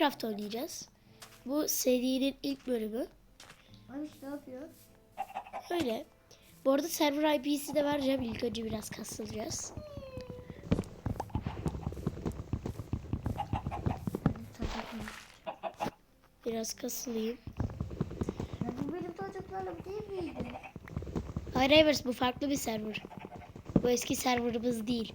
Minecraft oynayacağız. Bu serinin ilk bölümü. Abi ne yapıyor? Öyle. Bu arada server IP'si de vereceğim. İlk önce biraz kasılacağız. Biraz kasılayım. Ya bu benim çocuklarım değil miydi? Hayır hayır bu farklı bir server. Bu eski serverımız değil.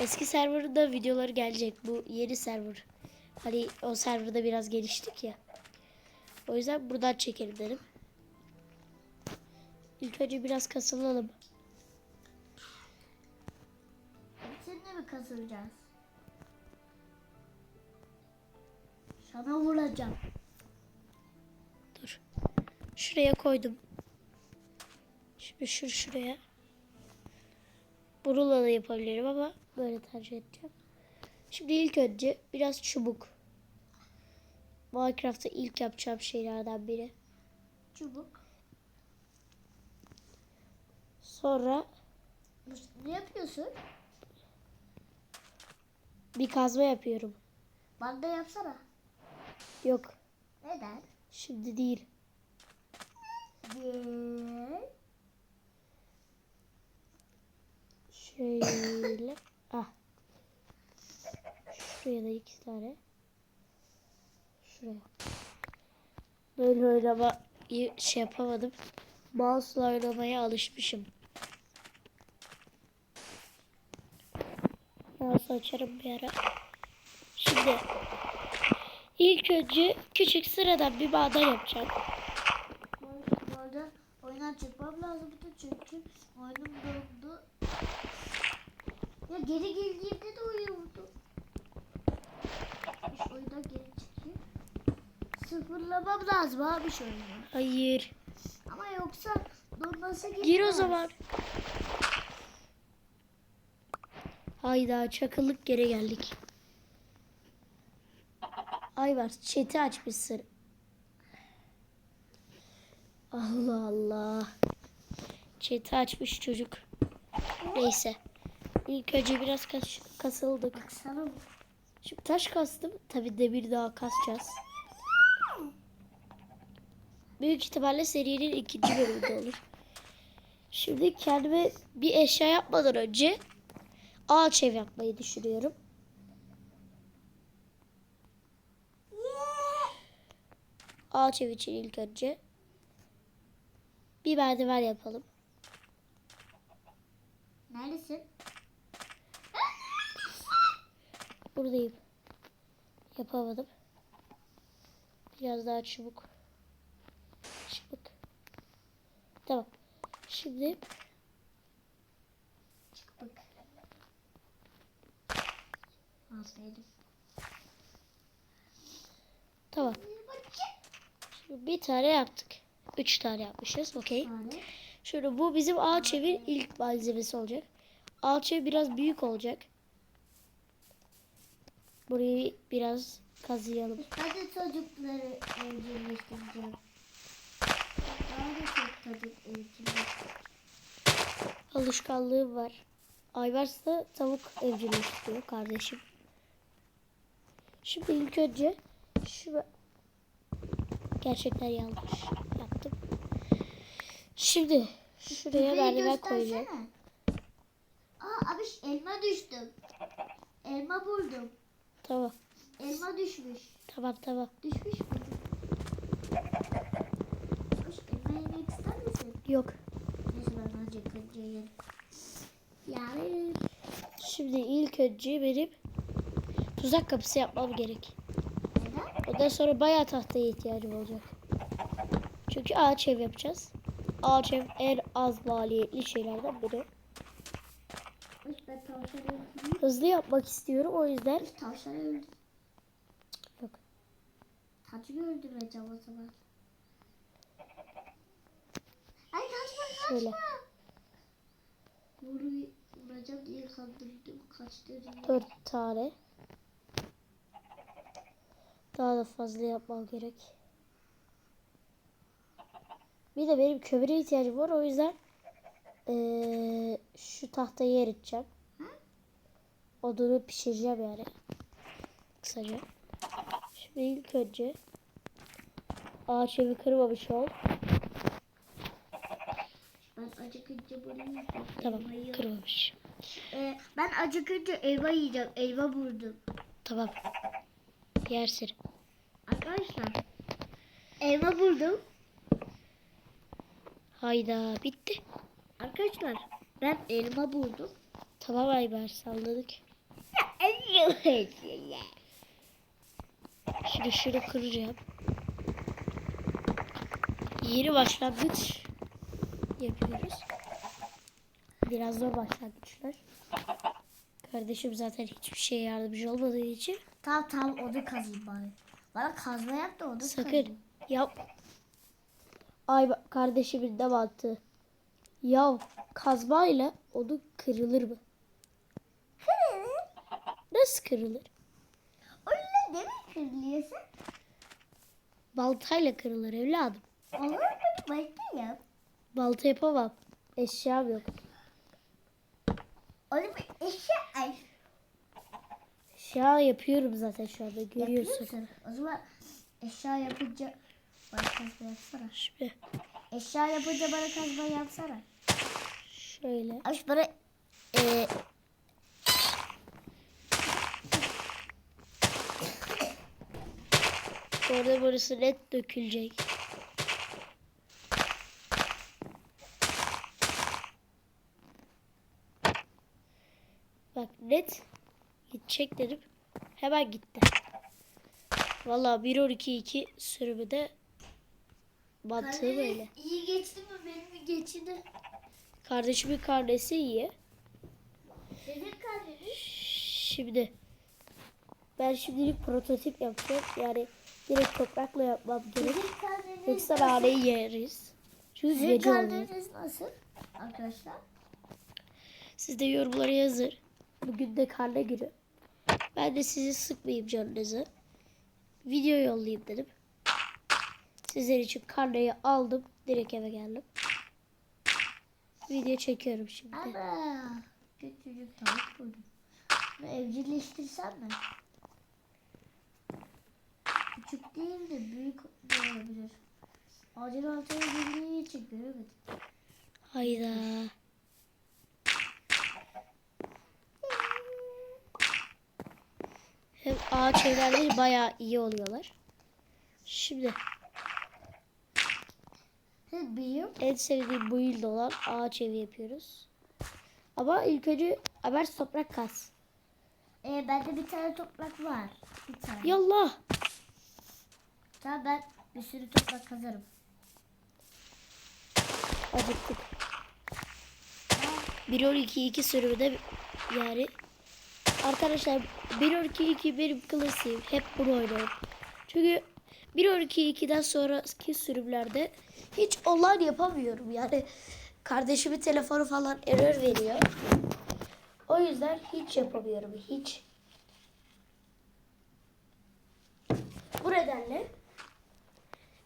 Eski serverda videoları gelecek. Bu yeni server. Hani o serverda biraz geliştik ya. O yüzden buradan çekelim dedim. İlk önce biraz kasılalım. Seninle mi kasılacağız? Sana vuracağım. Dur. Şuraya koydum. Şimdi şur şuraya. Bununla da yapabilirim ama böyle tercih edeceğim. Şimdi ilk önce biraz çubuk. Minecraft'ta ilk yapacağım şeylerden biri. Çubuk. Sonra Ne yapıyorsun? bir kazma yapıyorum. Bana da yapsana. Yok Neden? şimdi değil. Diye. Şöyle. Ah. Şuraya da iki tane. Şuraya. Böyle oynama şey yapamadım. Mouse'la oynamaya alışmışım. Mouse açarım bir ara. Şimdi ilk önce küçük sıradan bir maden yapacağım. Oyundan çıkmam lazımdı çünkü oyunum. Ya geri geldiğimde de uyuyordu. Oyundan geri çıkayım. Sıfırlamam lazım abi oyunu. Hayır. Ama yoksa donması gitmez. Gir o zaman. Hayda çakıllık geri geldik. Ay var chat'i açmışsın. Allah Allah. Chat'i açmış çocuk. Neyse. İlk önce biraz kas kasıldık. Baksana. Şimdi taş kastım. Tabi demir daha kasacağız. Büyük ihtimalle serinin ikinci bölümünde olur. Şimdi kendime bir eşya yapmadan önce ağaç ev yapmayı düşünüyorum. Ağaç ev için ilk önce bir merdiven yapalım. Neredesin? Buradayım. Yapamadım. Biraz daha çubuk. Çubuk. Tamam. Şimdi Çıktık. Nasıl tamam. Şimdi bir tane yaptık. Üç tane yapmışız. Okey. Şöyle bu bizim ağaç evin ilk malzemesi olacak. Ağaç ev biraz büyük olacak. Burayı biraz kazıyalım. De çocukları evcilleştireceğim. Çok çocuk evcilleştireceğim. Alışkanlığı var. Aybars da tavuk evcilleştiriyor kardeşim. Şimdi ilk önce şu gerçekten yanlış yaptım. Şimdi şuraya göstersene. koyacağım. Aa abi elma düştüm. Elma buldum. Tamam. Elma düşmüş. Tamam tamam. Düşmüş mü? Hoş elma yemek ister misin? Yok. Neyse ben önce kırınca yerim. Yani Şimdi ilk önce benim tuzak kapısı yapmam gerek. neden? Ondan sonra bayağı tahtaya ihtiyacım olacak. Çünkü ağaç ev yapacağız. Ağaç ev en az maliyetli şeylerden biri. Hoş ben tavşanı öldüreyim. Hızlı yapmak istiyorum o yüzden. Hoş tavşanı öldüreyim. Yok. Tacımı öldüreceğim o zaman. Ay kaçma Şöyle. kaçma. Vuru, vuracağım diye kandırdım kaçtırdım. Dört tane. Daha da fazla yapmam gerek. Bir de benim kömüre ihtiyacım var o yüzden eee, şu tahtayı eriteceğim. Odunu pişireceğim yani. kısaca. Şimdi ilk önce ağaç evi kırmamış ol. Ben acıkınca bunu yiyeceğim. Tamam Elma yiyorum. kırmamış. Ee, ben acıkınca elma yiyeceğim. Elma vurdum. Tamam. Yersin. Arkadaşlar. Elma vurdum. Hayda bitti. Arkadaşlar ben elma buldum. Tamam Ayber salladık. Şimdi şunu kıracağım. Yeni başlangıç yapıyoruz. Biraz zor başlangıçlar. Kardeşim zaten hiçbir şeye yardımcı olmadığı için tamam tamam onu kazayım bari. Bana kazma yap da onu sakın kazayım. yap. Ay kardeşimin de mantığı. Ya kazmayla onu kırılır mı? Nasıl kırılır? Öyle değil mi kırılıyorsun? Baltayla kırılır evladım. Olur mu? Başka yap. Balta yapamam. Eşyam yok. Onu bir eşya ay. Eşya yapıyorum zaten şu anda görüyorsun. Yapıyorsun. O zaman eşya yapınca bana kazma yapsana. Şimdi Eşya yapınca bana kazma yapsana. Şöyle. Aç bana e, Orada burası net dökülecek. Bak net gidecek dedim. Hemen gitti. Valla 1.12.2 sürümü mantığı böyle. iyi geçti mi benim geçidi? Kardeşimin karnesi iyi. Senin kardeşin. Şimdi ben şimdilik prototip yapacağım. Yani direkt toprakla yapmam gerek. Yoksa naneyi yeriz. Çünkü Sizin oluyor. kardeşiniz nasıl arkadaşlar? Siz de yorumlara yazın. Bugün de karne günü. Ben de sizi sıkmayayım canınızı. Video yollayayım dedim. Sizler için karneyi aldım. Direkt eve geldim. Video çekiyorum şimdi. Ana. Küçücük tavuk buldum. Bunu evcilleştirsem mi? Küçük değil de büyük de olabilir. Ağacın altına girdiği için göremedim. Hayda. Hem ağaç evlerleri bayağı iyi oluyorlar. Şimdi Büyük. en sevdiğim bu yılda olan ağaç evi yapıyoruz. Ama ilk önce haber toprak kaz. Ee, bende bir tane toprak var. Bir tane. Yallah. Tamam ben bir sürü toprak kazarım. Acıktık. 1.12.2 sürümünde yani arkadaşlar 1.12.2 benim klasiğim. Hep bunu oynuyorum. Çünkü 1.12.2'den sonraki sürümlerde hiç online yapamıyorum. Yani kardeşimin telefonu falan error veriyor. O yüzden hiç yapamıyorum. Hiç. Bu nedenle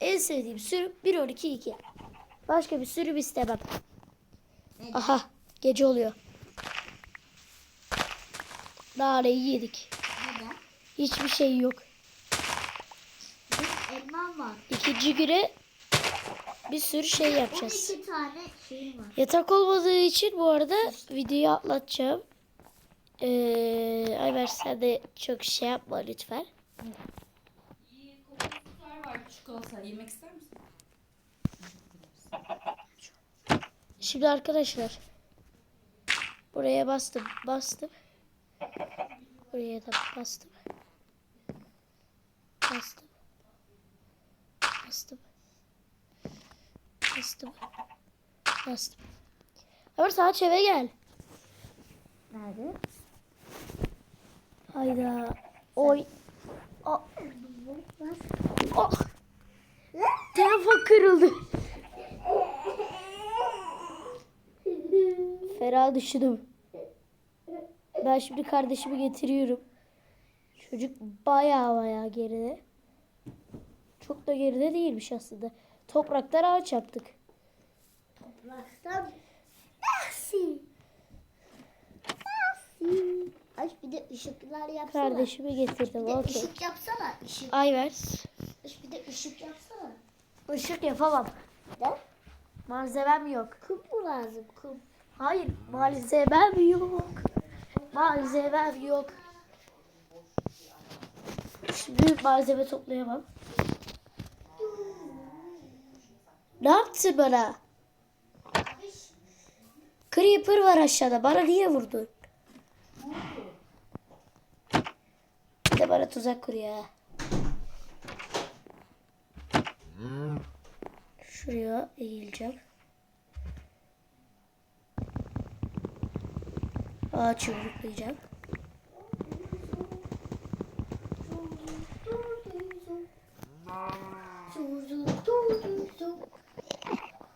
en sevdiğim sürüm 1.12.2. Başka bir sürüm istemem. Aha gece oluyor. Naneyi yedik. Hiçbir şey yok. Var. İkinci güne bir sürü şey yapacağız. 12 tane şeyim var. Yatak olmadığı için bu arada videoyu atlatacağım. Ee, Ayber sen de çok şey yapma lütfen. İyi kokoslar var çikolata. Yemek ister misin? Şimdi arkadaşlar buraya bastım bastım. Buraya da bastım. Bastım. Bastım. Bastım. Bastım. Ama saat eve gel. Nerede? Hayda. Oy. Aa, ah. Telefon kırıldı. Ferah düşündüm. Ben şimdi kardeşimi getiriyorum. Çocuk baya baya geride. Çok da geride değilmiş aslında. Topraktan ağaç yaptık. Topraktan nasıl? Nasıl? Aç bir de ışıklar yapsana. Kardeşimi getirdim. Bir de Okey. ışık yapsana. Işık. Ayvers. Aç bir de ışık yapsana. Işık yapamam. Ne? Malzemem yok. Kum mu lazım? Kum. Hayır malzemem yok. Malzemem yok. Şimdi malzeme toplayamam. Ne yaptı bana? Creeper var aşağıda. Bana niye vurdun? Bir de bana tuzak kuruyor. ha. Şuraya eğileceğim. Ağaç yumruklayacağım.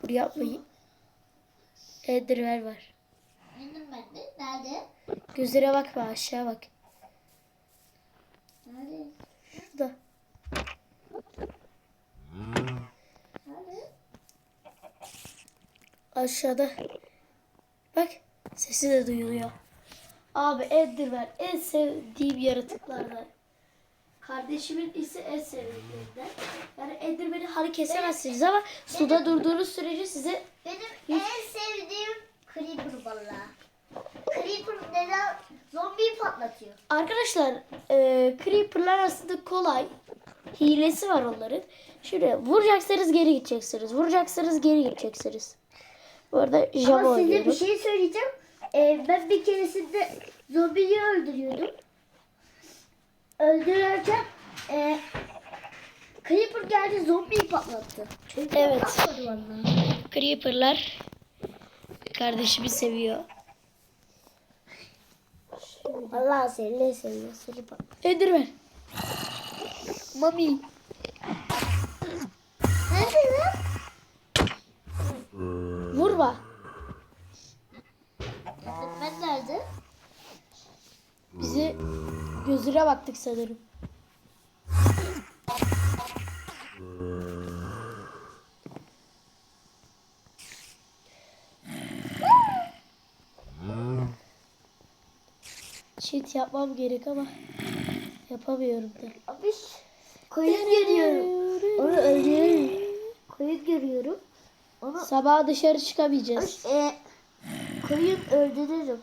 Buraya yapmayın. Enderman var. Benim ben de. Nerede? Gözlere bakma aşağı bak. Nerede? Şurada. Nerede? Aşağıda. Bak sesi de duyuluyor. Abi Enderman en sevdiğim yaratıklardan. Kardeşimin ise en sevdiğimlerinden. Yani Enderman'i hani kesemezsiniz ama suda durduğunuz sürece size Benim en sevdiğim Creeper balığı. Creeper neden zombiyi patlatıyor? Arkadaşlar e, Creeper'lar aslında kolay. Hilesi var onların. Şuraya vuracaksanız geri gideceksiniz. Vuracaksanız geri gideceksiniz. Bu arada Java Ama size bir oynuyorum. şey söyleyeceğim. Ee, ben bir keresinde zombiyi öldürüyordum. Öldürürken e, Creeper geldi zombiyi patlattı. Çünkü Evet. Creeper'lar kardeşimi seviyor. Allah seni ne seviyor seni patlattı. Enderman. Mami. Nerede lan? Vurma. Ben nerede? Bizi gözüne baktık sanırım. Cheat yapmam gerek ama yapamıyorum da. Abi koyun görüyorum. Onu öldürüyorum. Koyun görüyorum. Onu Sabah dışarı çıkamayacağız. e, koyun öldürürüm.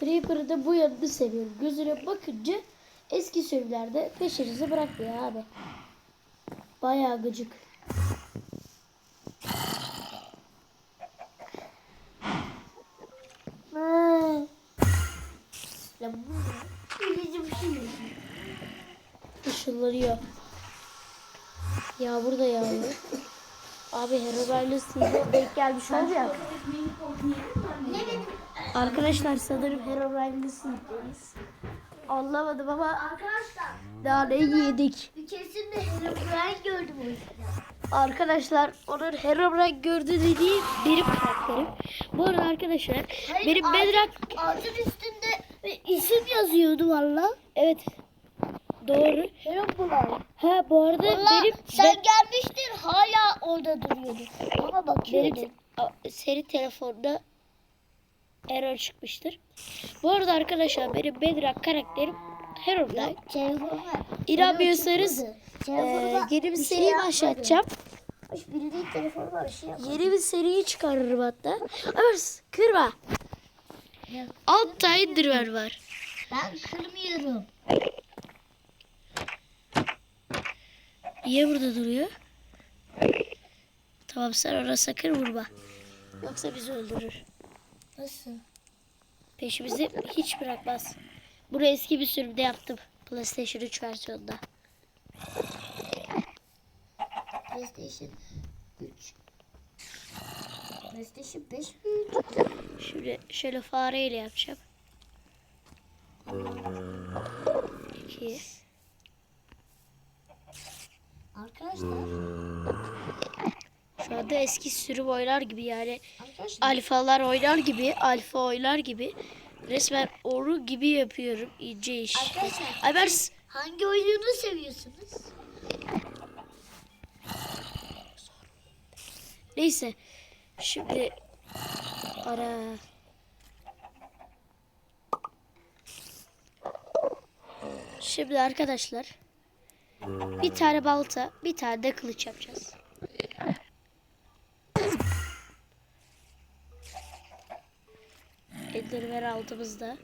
Creeper'ı da bu yanını seviyorum. Gözüne bakınca eski sürümlerde peşinizi bırakmıyor abi. Bayağı gıcık. Ya bu İngilizce bir şey mi? Işınlanıyor. Yağmur da yağıyor. Abi Herobrine size denk gelmiş olacak. Ne benim? Arkadaşlar sanırım Herobrine'li sınıftayız. Anlamadım ama Arkadaşlar daha ne yedik. bir keresinde Herobrine gördüm o yüzden. Arkadaşlar onun Herobrine gördü dediği benim karakterim. Bu arada arkadaşlar Hayır, benim Bedrock Ağacın üstünde isim yazıyordu valla. evet doğru. Herobrine. Ha bu arada Valla benim sen ben- gelmiştin hala orada duruyordu. Ama bakıyordum. benim seri telefonda error çıkmıştır. Bu arada arkadaşlar benim Bedrock karakterim. Telefonuma. İnanmıyorsanız Telefonuma yeni bir seri şey başlatacağım. Bildiğin telefonuma bir şey yapmadı. Yeni bir seriyi çıkarırım hatta. Ama kırma. Ya, Altta Enderman var. Ben kırmıyorum. Niye burada duruyor? Tamam sen ona sakın vurma. Yoksa bizi öldürür. Nasıl? Peşimizi hiç bırakmaz. Bunu eski bir sürümde yaptım. PlayStation 3 versiyonunda. PlayStation 3. PlayStation 5 mi? Şimdi şöyle fareyle yapacağım. 2 Arkadaşlar. Şu anda eski sürüm oynar gibi yani. Alfalar oynar gibi, alfa oynar gibi resmen onu gibi yapıyorum. ince iş. Arkadaşlar. Ay ben s- Hangi oyunu seviyorsunuz? neyse. Şimdi ara Şimdi arkadaşlar bir tane balta, bir tane de kılıç yapacağız. Enderman altımızda.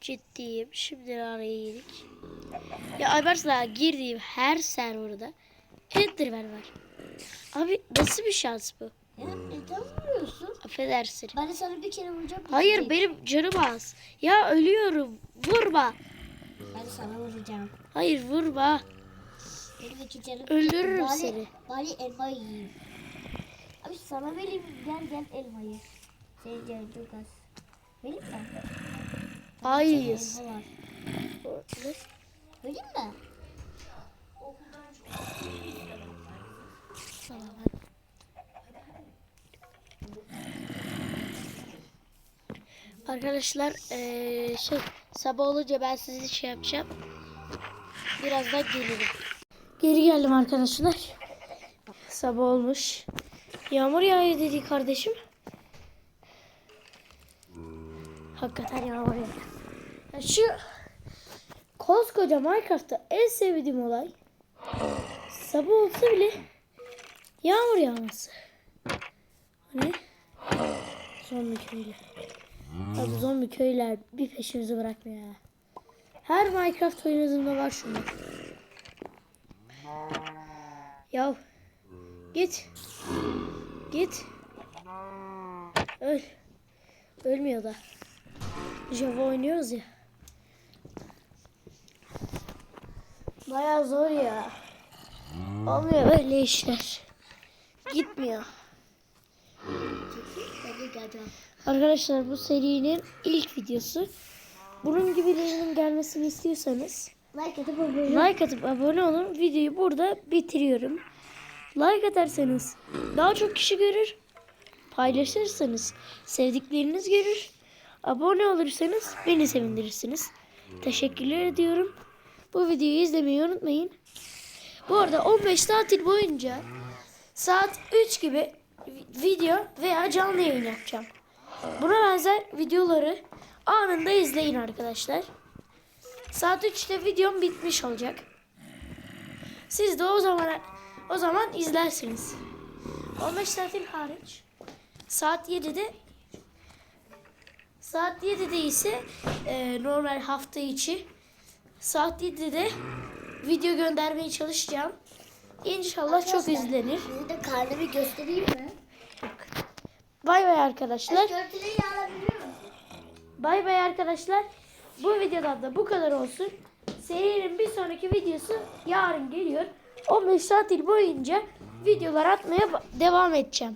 Ciddiyim. Şimdi araya girdik. Ya Aybars'la girdiğim her serverda Enderman var. Abi nasıl bir şans bu? Ya neden vuruyorsun? Affedersin. Ben de sana bir kere vuracağım. Hayır bitecek. benim canım az. Ya ölüyorum. Vurma. Ben de sana vuracağım. Hayır vurma. Benim iki canım. Öldürürüm Bari- seni. Bari elma yiyeyim. Abi sana vereyim. Gel gel elmayı. Az. Vereyim mi? Hayır. Vereyim mi? Arkadaşlar eee, şey sabah olunca ben sizi şey yapacağım. Birazdan gelirim. Geri geldim arkadaşlar. Sabah olmuş. Yağmur yağıyor dedi kardeşim. Hakikaten yağmur yağıyor. Ya şu koskoca Minecraft'ta en sevdiğim olay sabah olsa bile yağmur yağması. Hani zombi köylü. Abi zombi köyler bir peşimizi bırakmıyor ya. Her Minecraft oynadığımda var şunlar. Yav. Git. Git. Öl. Ölmüyor da. Java oynuyoruz ya. Baya zor ya. Olmuyor öyle işler. Gitmiyor. Arkadaşlar bu serinin ilk videosu. Bunun gibilerinin gelmesini istiyorsanız Like atıp abone like atıp abone olun. Videoyu burada bitiriyorum. Like atarsanız daha çok kişi görür. Paylaşırsanız sevdikleriniz görür. Abone olursanız beni sevindirirsiniz. Teşekkürler ediyorum. Bu videoyu izlemeyi unutmayın. Bu arada 15 tatil boyunca saat 3 gibi video veya canlı yayın yapacağım. Buna benzer videoları anında izleyin arkadaşlar. Saat 3'te videom bitmiş olacak. Siz de o zaman o zaman izlersiniz. 15 tatil hariç saat 7'de saat 7'de ise e, normal hafta içi saat 7'de video göndermeye çalışacağım. İnşallah çok izlenir. De karnımı göstereyim mi? Bay bay arkadaşlar. Bay bay arkadaşlar. Bu videodan da bu kadar olsun. Serinin bir sonraki videosu yarın geliyor. 15 tatil boyunca videolar atmaya devam edeceğim.